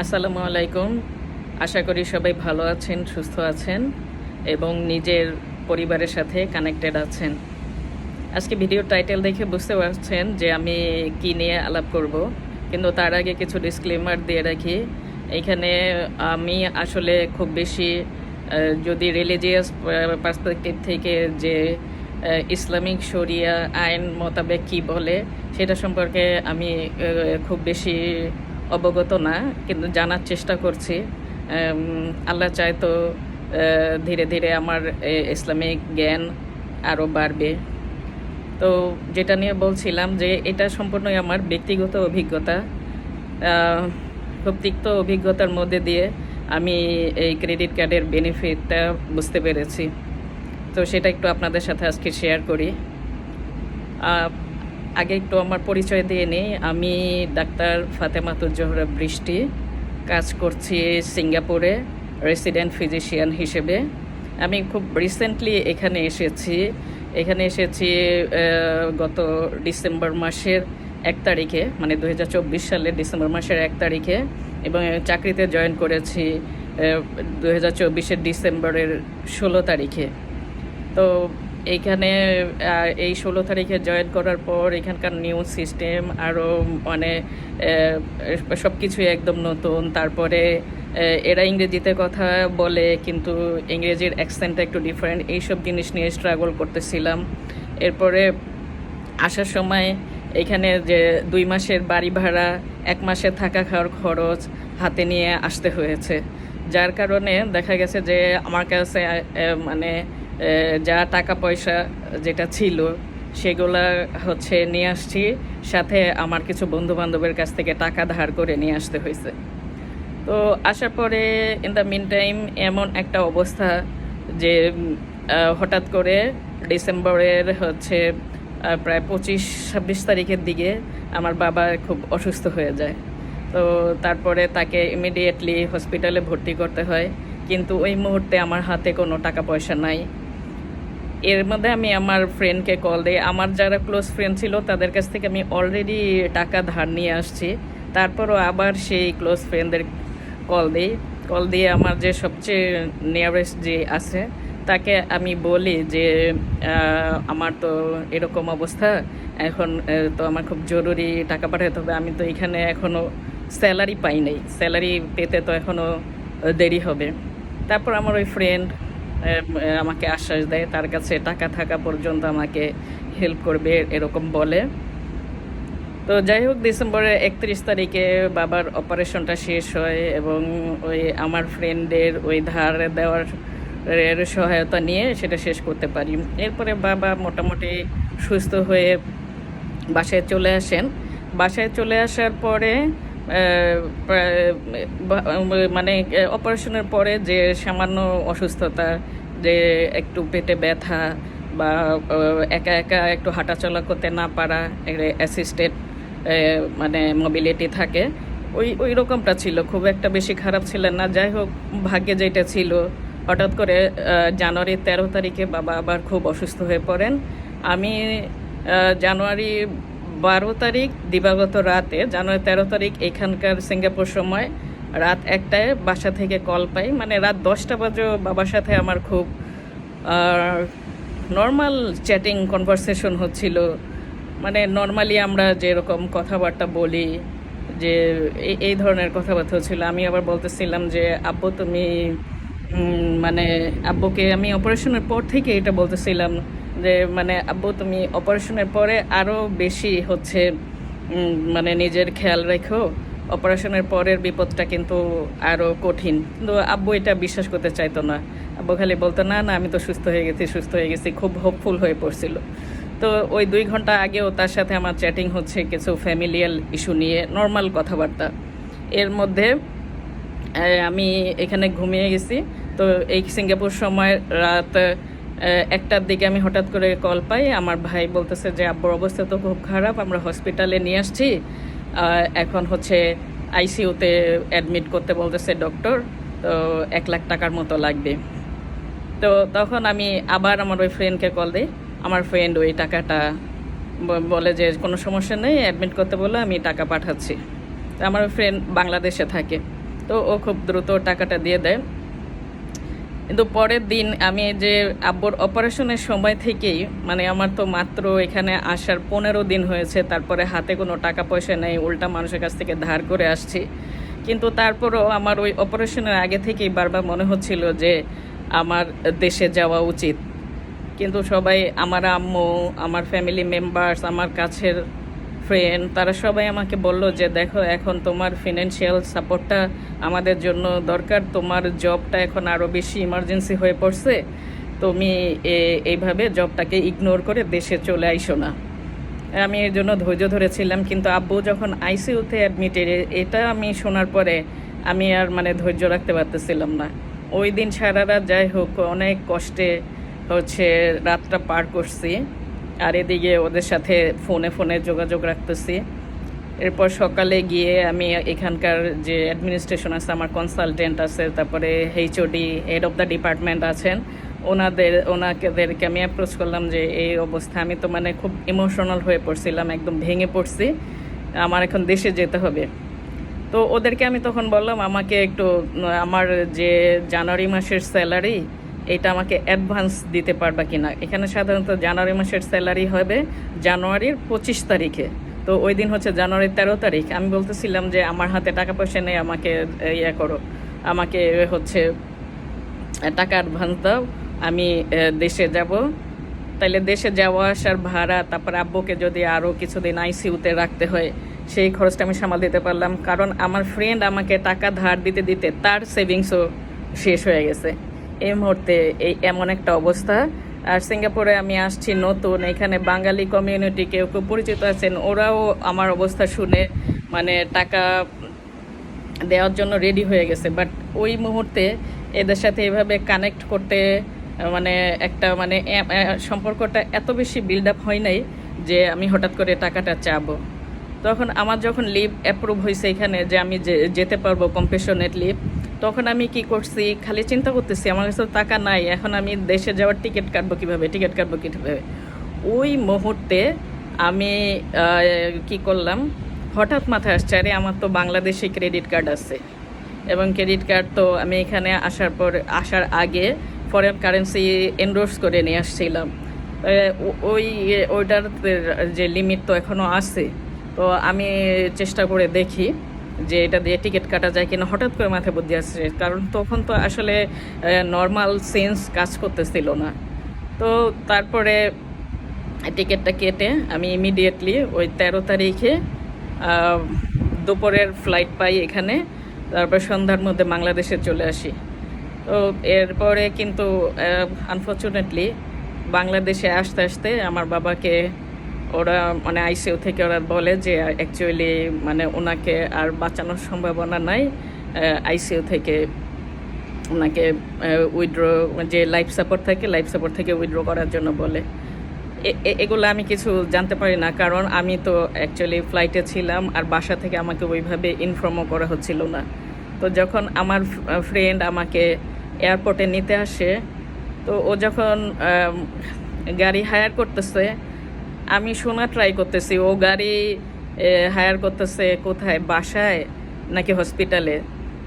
আসসালামু আলাইকুম। আশা করি সবাই ভালো আছেন, সুস্থ আছেন এবং নিজের পরিবারের সাথে কানেক্টেড আছেন। আজকে ভিডিও টাইটেল দেখে বুঝতে পারছেন যে আমি কি নিয়ে আলাপ করব, কিন্তু তার আগে কিছু ডিসক্লেমার দিয়ে রাখি। এখানে আমি আসলে খুব বেশি যদি রিলিজিয়াস পার্সপেক্টিভ থেকে যে ইসলামিক শরিয়া আইন মোতাবেক কি বলে, সেটা সম্পর্কে আমি খুব বেশি অবগত না, কিন্তু জানার চেষ্টা করছি। আল্লাহ চায় তো ধীরে ধীরে আমার ইসলামিক জ্ঞান আরও বাড়বে। তো যেটা নিয়ে বলছিলাম যে, এটা সম্পূর্ণই আমার ব্যক্তিগত অভিজ্ঞতা। খুব তিক্ত অভিজ্ঞতার মধ্যে দিয়ে আমি এই ক্রেডিট কার্ডের বেনিফিটটা বুঝতে পেরেছি। তো সেটা একটু আপনাদের সাথে আজকে শেয়ার করি। আগে একটু আমার পরিচয় দিয়ে নিই। আমি ডাক্তার ফাতেমাতুর জোহরা বৃষ্টি। কাজ করছি সিঙ্গাপুরে রেসিডেন্ট ফিজিশিয়ান হিসেবে। আমি খুব রিসেন্টলি এখানে এসেছি। এখানে এসেছি গত ডিসেম্বর মাসের এক তারিখে মানে দু হাজার চব্বিশ সালের ডিসেম্বর মাসের এক তারিখে। এবং চাকরিতে জয়েন করেছি দু হাজার চব্বিশের ডিসেম্বরের ষোলো তারিখে। তো এইখানে এই ষোলো তারিখে জয়েন করার পর এখানকার নিউজ সিস্টেম আরও মানে সব কিছুই একদম নতুন। তারপরে এরা ইংরেজিতে কথা বলে, কিন্তু ইংরেজির অ্যাকসেন্টটা একটু ডিফারেন্ট এইসব জিনিস নিয়ে স্ট্রাগল করতেছিলাম। এরপরে আসার সময় এখানে যে দুই মাসের বাড়ি ভাড়া, এক মাসে থাকা খাওয়ার খরচ হাতে নিয়ে আসতে হয়েছে। যার কারণে দেখা গেছে যে আমার কাছে মানে যা টাকা পয়সা যেটা ছিল, সেগুলা হচ্ছে নিয়ে আসছি। সাথে আমার কিছু বন্ধু বান্ধবের কাছ থেকে টাকা ধার করে নিয়ে আসতে হয়েছে। তো আসার পরে ইন দ্য মিন টাইম এমন একটা অবস্থা যে হঠাৎ করে ডিসেম্বরের হচ্ছে প্রায় পঁচিশ, ছাব্বিশ তারিখের দিকে আমার বাবা খুব অসুস্থ হয়ে যায়। তো তারপরে তাকে ইমিডিয়েটলি হসপিটালে ভর্তি করতে হয়। কিন্তু ওই মুহূর্তে আমার হাতে কোনো টাকা পয়সা নাই। এর মধ্যে আমি আমার ফ্রেন্ডকে কল দিই। আমার যারা ক্লোজ ফ্রেন্ড ছিল, তাদের কাছ থেকে আমি অলরেডি টাকা ধার নিয়ে আসছি। তারপরও আবার সেই ক্লোজ ফ্রেন্ডদের কল দিই। কল দিয়ে আমার যে সবচেয়ে নিয়ারেস্ট যে আছে, তাকে আমি বলি যে আমার তো এরকম অবস্থা। এখন তো আমার খুব জরুরি টাকা পাঠাতে হবে। আমি তো এখানে এখনও স্যালারি পাই নাই। স্যালারি পেতে তো এখনও দেরি হবে। তারপর আমার ওই ফ্রেন্ড আমাকে আশ্বাস দেয়, তার কাছে টাকা থাকা পর্যন্ত আমাকে হেল্প করবে, এরকম বলে। তো যাই হোক, ডিসেম্বরের একত্রিশ তারিখে বাবার অপারেশনটা শেষ হয় এবং ওই আমার ফ্রেন্ডের ওই ধার দেওয়ার এর সহায়তা নিয়ে সেটা শেষ করতে পারি। এরপরে বাবা মোটামুটি সুস্থ হয়ে বাসায় চলে আসেন। বাসায় চলে আসার পরে মানে অপারেশনের পরে যে সামান্য অসুস্থতা, যে একটু পেটে ব্যথা বা একা একা একটু হাঁটাচলা করতে না পারা অ্যাসিস্টেড মানে মোবিলিটি থাকে, ওই ওই রকমটা ছিল। খুব একটা বেশি খারাপ ছিল না। যাই হোক, ভাগ্যে যেটা ছিল, হঠাৎ করে জানুয়ারির তেরো তারিখে বাবা আবার খুব অসুস্থ হয়ে পড়েন। আমি জানুয়ারি বারো তারিখ, দিবাগত রাতে, জানুয়ারি তেরো তারিখ, এখানকার সিঙ্গাপুর সময়, রাত একটায় বাসা থেকে কল পাই। মানে রাত দশটা বাজে বাবার সাথে আমার খুব নর্মাল চ্যাটিং কনভারসেশন হচ্ছিল। মানে নর্মালি আমরা যেরকম কথাবার্তা বলি, যে এই এই ধরনের কথাবার্তা হচ্ছিল। আমি আবার বলতেছিলাম যে, আব্বু, তুমি মানে আব্বুকে আমি অপারেশনের পর থেকে এটা বলতেছিলাম। যে মানে আব্বু, তুমি অপারেশনের পরে আরও বেশি হচ্ছে মানে নিজের খেয়াল রেখো। অপারেশনের পরের বিপদটা কিন্তু আরও কঠিন। কিন্তু আব্বু এটা বিশ্বাস করতে চাইতো না। আব্বু খালি বলতো, না না, আমি তো সুস্থ হয়ে গেছি, সুস্থ হয়ে গেছি, খুব হোপফুল হয়ে পড়ছিল। তো ওই দুই ঘণ্টা আগেও তার সাথে আমার চ্যাটিং হচ্ছে কিছু ফ্যামিলিয়াল ইস্যু নিয়ে নর্মাল কথাবার্তা। এর মধ্যে আমি এখানে ঘুমিয়ে গেছি। তো এই সিঙ্গাপুর সময় রাত একটার দিকে আমি হঠাৎ করে কল পাই, আমার ভাই বলতেছে যে, আব্বুর অবস্থা তো খুব খারাপ, আমরা হসপিটালে নিয়ে আসছি। এখন হচ্ছে আইসিইউতে অ্যাডমিট করতে বলতেছে ডক্টর তো এক লাখ টাকার মতো লাগবে। তো তখন আমি আবার আমার ওই ফ্রেন্ডকে কল দিই, আমার ফ্রেন্ড ওই টাকাটা বলে যে, কোনো সমস্যা নেই অ্যাডমিট করতে বলে, আমি টাকা পাঠাচ্ছি। আমার ফ্রেন্ড বাংলাদেশে থাকে, তো ও খুব দ্রুত টাকাটা দিয়ে দেয়। কিন্তু পরের দিন আমি যে আব্বুর অপারেশনের সময় থেকেই মানে আমার তো মাত্র এখানে আসার পনেরো দিন হয়েছে, তারপরে হাতে কোনো টাকা পয়সা নেই, উল্টা মানুষের কাছ থেকে ধার করে আসছি। কিন্তু তারপরও আমার ওই অপারেশনের আগে থেকেই বারবার মনে হচ্ছিল যে আমার দেশে যাওয়া উচিত। কিন্তু সবাই, আমার আম্মু, আমার ফ্যামিলি মেম্বার্স আমার কাছের ফ্রেন্ড তারা সবাই আমাকে বলল যে, দেখো, এখন তোমার ফিনান্সিয়াল সাপোর্টটা আমাদের জন্য দরকার। তোমার জবটা এখন আরও বেশি ইমার্জেন্সি হয়ে পড়ছে। তুমি এইভাবে জবটাকে ইগনোর করে দেশে চলে আইসো না। আমি এর জন্য ধৈর্য ধরেছিলাম, কিন্তু আব্বু যখন আইসিইউতে অ্যাডমিটেড এটা আমি শোনার পরে আমি আর মানে ধৈর্য রাখতে পারতেছিলাম না। ওই দিন সারা রাত যাই হোক, অনেক কষ্টে হচ্ছে রাতটা পার করছি। আর এদিকে ওদের সাথে ফোনে ফোনে যোগাযোগ রাখতেছি। এরপর সকালে গিয়ে আমি এখানকার যে অ্যাডমিনিস্ট্রেশন আছে, আমার কনসালটেন্ট আছে, তারপরে HOD head of the department আছেন। ওনাদের, ওনাদেরকে আমি অ্যাপ্রোচ করলাম যে, এই অবস্থা, আমি তো মানে খুব ইমোশনাল হয়ে পড়ছিলাম, একদম ভেঙে পড়ছি। আমার এখন দেশে যেতে হবে। তো ওদেরকে আমি তখন বললাম, আমাকে একটু, আমার যে জানুয়ারি মাসের স্যালারি এটা আমাকে অ্যাডভান্স দিতে পারবা কিনা। এখানে সাধারণত জানুয়ারি মাসের স্যালারি হবে জানুয়ারির পঁচিশ তারিখে। তো ওই দিন হচ্ছে জানুয়ারির তেরো তারিখ। আমি বলতেছিলাম যে আমার হাতে টাকা পয়সা নেই, আমাকে ইয়ে করো। আমাকে হচ্ছে টাকা অ্যাডভান্স দাও, আমি দেশে যাব। তাইলে দেশে যাওয়া, আসার ভাড়া, তারপর আব্বুকে যদি আরও কিছুদিন আইসিউতে রাখতে হয়, সেই খরচটা আমি সামাল দিতে পারলাম। কারণ আমার ফ্রেন্ড আমাকে টাকা ধার দিতে দিতে তার সেভিংসও শেষ হয়ে গেছে। এই মুহূর্তে এই এমন একটা অবস্থা। আর সিঙ্গাপুরে আমি আসছি নতুন, এখানে বাঙালি কমিউনিটি কেউ কেউ পরিচিত আছেন, ওরাও আমার অবস্থা শুনে মানে টাকা দেওয়ার জন্য রেডি হয়ে গেছে। বাট ওই মুহূর্তে এদের সাথে এভাবে কানেক্ট করতে মানে একটা মানে সম্পর্কটা এত বেশি বিল্ড আপ হয় নাই যে আমি হঠাৎ করে টাকাটা চাবো। তখন আমার যখন লিভ অ্যাপ্রুভ হয়েছে এখানে যে আমি যেতে পারব কম্পেশনেট লিভ তখন আমি কি করছি, খালি চিন্তা করতেছি, আমার কাছে টাকা নাই, এখন আমি দেশে যাওয়ার টিকিট কাটবো কীভাবে, টিকিট কাটবো কীভাবে? ওই মুহূর্তে আমি কি করলাম, হঠাৎ মাথায় আসছে, আরে আমার তো বাংলাদেশে ক্রেডিট কার্ড আছে। এবং ক্রেডিট কার্ড তো আমি এখানে আসার পর, আসার আগে ফরেন কারেন্সি এনরোস করে নিয়ে আসছিলাম। ওই, ওইটার যে লিমিট তো এখনও আছে, তো আমি চেষ্টা করে দেখি। যে এটা দিয়ে টিকিট কাটা যায় কিনা, হঠাৎ করে মাথায় বুদ্ধি আসছে। কারণ তখন তো আসলে নর্মাল সেন্স কাজ করতেছিল না। তো তারপরে টিকিটটা কেটে আমি ইমিডিয়েটলি ওই তেরো তারিখে দুপুরের ফ্লাইট পাই এখানে। তারপর সন্ধ্যার মধ্যে বাংলাদেশে চলে আসি। তো এরপরে কিন্তু আনফর্চুনেটলি বাংলাদেশে আসতে আসতে আমার বাবাকে ওরা মানে আইসিইউ থেকে ওরা বলে যে অ্যাকচুয়ালি মানে ওনাকে আর বাঁচানোর সম্ভাবনা নাই আইসিইউ থেকে। ওনাকে উইথড্র যে লাইফ সাপোর্ট থাকে লাইফ সাপোর্ট থেকে উইথড্র করার জন্য বলে। এগুলো আমি কিছু জানতে পারি না, কারণ আমি তো অ্যাকচুয়ালি ফ্লাইটে ছিলাম আর বাসা থেকে আমাকে ওইভাবে ইনফর্মও করা হচ্ছিল না। তো যখন আমার ফ্রেন্ড আমাকে এয়ারপোর্টে নিতে আসে, তো ও যখন গাড়ি হায়ার করতেছে আমি শোনা ট্রাই করতেছি, ও গাড়ি হায়ার করতেছে কোথায়, বাসায় নাকি হসপিটালে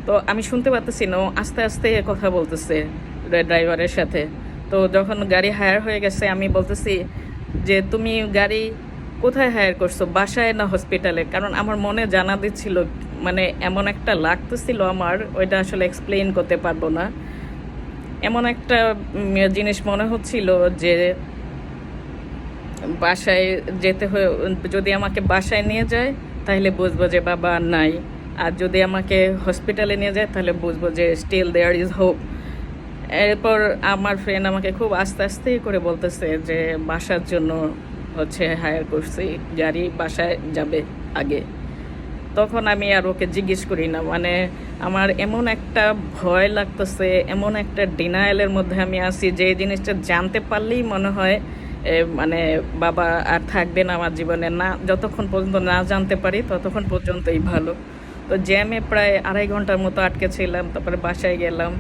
তো আমি শুনতে পারতেছি না, ও আস্তে আস্তে কথা বলতেছে ড্রাইভারের সাথে। তো যখন গাড়ি হায়ার হয়ে গেছে, আমি বলতেছি যে, তুমি গাড়ি কোথায় হায়ার করছ, বাসায় না হসপিটালে কারণ আমার মনে জানা দিচ্ছিল মানে এমন একটা লাগতেছিল আমার, ওইটা আসলে এক্সপ্লেইন করতে পারব না। এমন একটা জিনিস মনে হচ্ছিল যে বাসায় যেতে হয়ে, যদি আমাকে বাসায় নিয়ে যায়, তাহলে বুঝব যে বাবা নাই। আর যদি আমাকে হসপিটালে নিয়ে যায়, তাহলে বুঝব যে স্টিল দেয়ার ইজ হোপ এরপর আমার ফ্রেন্ড আমাকে খুব আস্তে আস্তে করে বলতেছে যে বাসার জন্য হচ্ছে হায়ার করছি, গাড়ি বাসায় যাবে আগে। তখন আমি আর ওকে জিজ্ঞেস করি না মানে আমার এমন একটা ভয় লাগতেছে, এমন একটা ডিনায়ালের মধ্যে আমি আছি যে জিনিসটা জানতে পারলেই মনে হয় মানে বাবা আর থাকবে না আমার জীবনে, না, যতক্ষণ পর্যন্ত না জানতে পারি ততক্ষণ পর্যন্তই ভালো। তো জ্যামে প্রায় আড়াই ঘণ্টার মতো আটকে ছিলাম, তারপরে বাসায় গেলাম,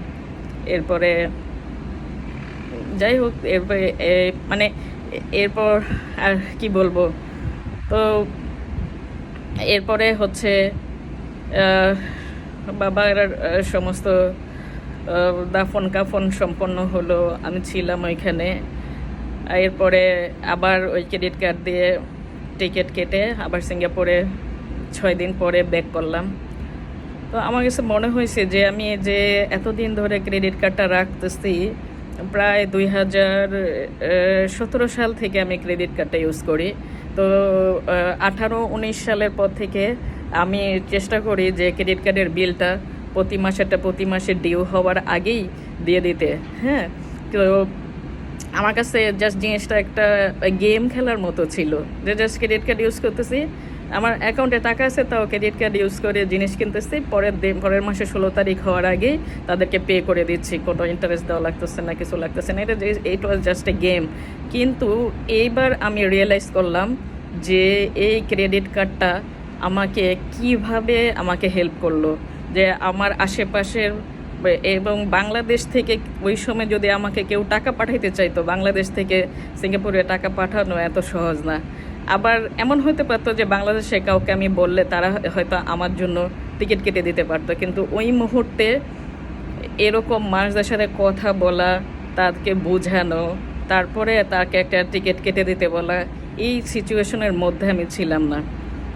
এরপরে যাই হোক, এরপরে মানে এরপর আর কি বলব? তো এরপরে হচ্ছে বাবার সমস্ত দাফন কাফন সম্পন্ন হলো, আমি ছিলাম ওইখানে। এরপরে আবার ওই ক্রেডিট কার্ড দিয়ে টিকিট কেটে আবার সিঙ্গাপুরে ছয় দিন পরে ব্যাক করলাম। তো আমার কাছে মনে হয়েছে যে আমি যে এতদিন ধরে ক্রেডিট কার্ডটা রাখতেছি, প্রায় দুই হাজার সতেরো সাল থেকে আমি ক্রেডিট কার্ডটা ইউজ করি। তো আঠারো, উনিশ সালের পর থেকে আমি চেষ্টা করি যে ক্রেডিট কার্ডের বিলটা প্রতি মাসেরটা প্রতি মাসে ডিউ হওয়ার আগেই দিয়ে দিতে হ্যাঁ? তো আমার কাছে জাস্ট জিনিসটা একটা গেম খেলার মতো ছিল। যে জাস্ট ক্রেডিট কার্ড ইউজ করতেছি, আমার অ্যাকাউন্টে টাকা আছে, তাও ক্রেডিট কার্ড ইউজ করে জিনিস কিনতেছি, পরের দিন, পরের মাসে ষোলো তারিখ হওয়ার আগে তাদেরকে পে করে দিচ্ছি। কোনো ইন্টারেস্ট দেওয়া লাগতেছে না, কিছু লাগতেছে না। এটা ইট ওয়াজ জাস্ট এ গেম কিন্তু এইবার আমি রিয়েলাইজ করলাম যে এই ক্রেডিট কার্ডটা আমাকে কীভাবে আমাকে হেল্প করল। যে আমার আশেপাশের এবং বাংলাদেশ থেকে ওই সময় যদি আমাকে কেউ টাকা পাঠাইতে চাইতো, বাংলাদেশ থেকে সিঙ্গাপুরে টাকা পাঠানো এত সহজ না। আবার এমন হতে পারতো যে বাংলাদেশে কাউকে আমি বললে তারা হয়তো আমার জন্য টিকিট কেটে দিতে পারতো। কিন্তু ওই মুহূর্তে এরকম মানুষদের সাথে কথা বলা, তাকে বোঝানো, তারপরে তাকে একটা টিকিট কেটে দিতে বলা, এই সিচুয়েশনের মধ্যে আমি ছিলাম না।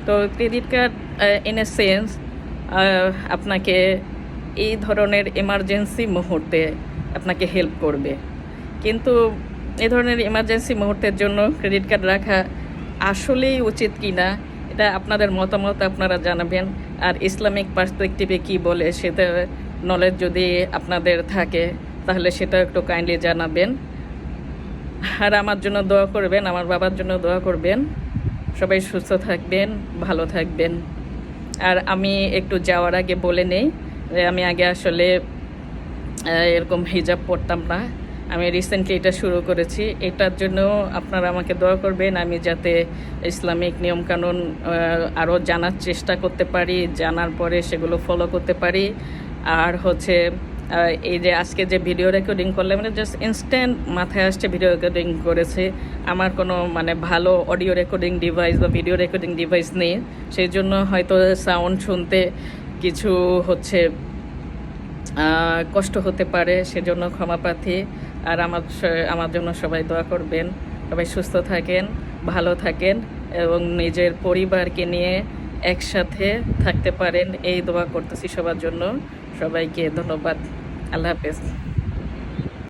তো credit card in a sense আপনাকে এই ধরনের এমার্জেন্সি মুহূর্তে আপনাকে হেল্প করবে। কিন্তু এই ধরনের এমার্জেন্সি মুহূর্তের জন্য ক্রেডিট কার্ড রাখা আসলেই উচিত কি না এটা আপনাদের মতামত আপনারা জানাবেন। আর ইসলামিক পার্সপেক্টিভে কি বলে সেটা নলেজ যদি আপনাদের থাকে, তাহলে সেটা একটু কাইন্ডলি জানাবেন। আর আমার জন্য দোয়া করবেন, আমার বাবার জন্য দোয়া করবেন। সবাই সুস্থ থাকবেন, ভালো থাকবেন। আর আমি একটু যাওয়ার আগে বলে নেই আমি আগে আসলে এরকম হিজাব পরতাম না। আমি রিসেন্টলি এটা শুরু করেছি। এটার জন্য আপনারা আমাকে দোয়া করবেন, আমি যাতে ইসলামিক নিয়মকানুন আরও জানার চেষ্টা করতে পারি, জানার পরে সেগুলো ফলো করতে পারি। আর হচ্ছে এই যে আজকে যে ভিডিও রেকর্ডিং করলাম মানে জাস্ট ইনস্ট্যান্ট মাথায় আসছে ভিডিও রেকর্ডিং করেছে। আমার কোনো মানে ভালো অডিও রেকর্ডিং ডিভাইস বা ভিডিও রেকর্ডিং ডিভাইস নেই। সেই জন্য হয়তো সাউন্ড শুনতে কিছু হচ্ছে কষ্ট হতে পারে, সেজন্য ক্ষমা প্রার্থী। আর আমার আমার জন্য সবাই দোয়া করবেন। সবাই সুস্থ থাকেন, ভালো থাকেন এবং নিজের পরিবারকে নিয়ে একসাথে থাকতে পারেন। এই দোয়া করতেছি সবার জন্য। সবাইকে ধন্যবাদ। আল্লাহ হাফেজ।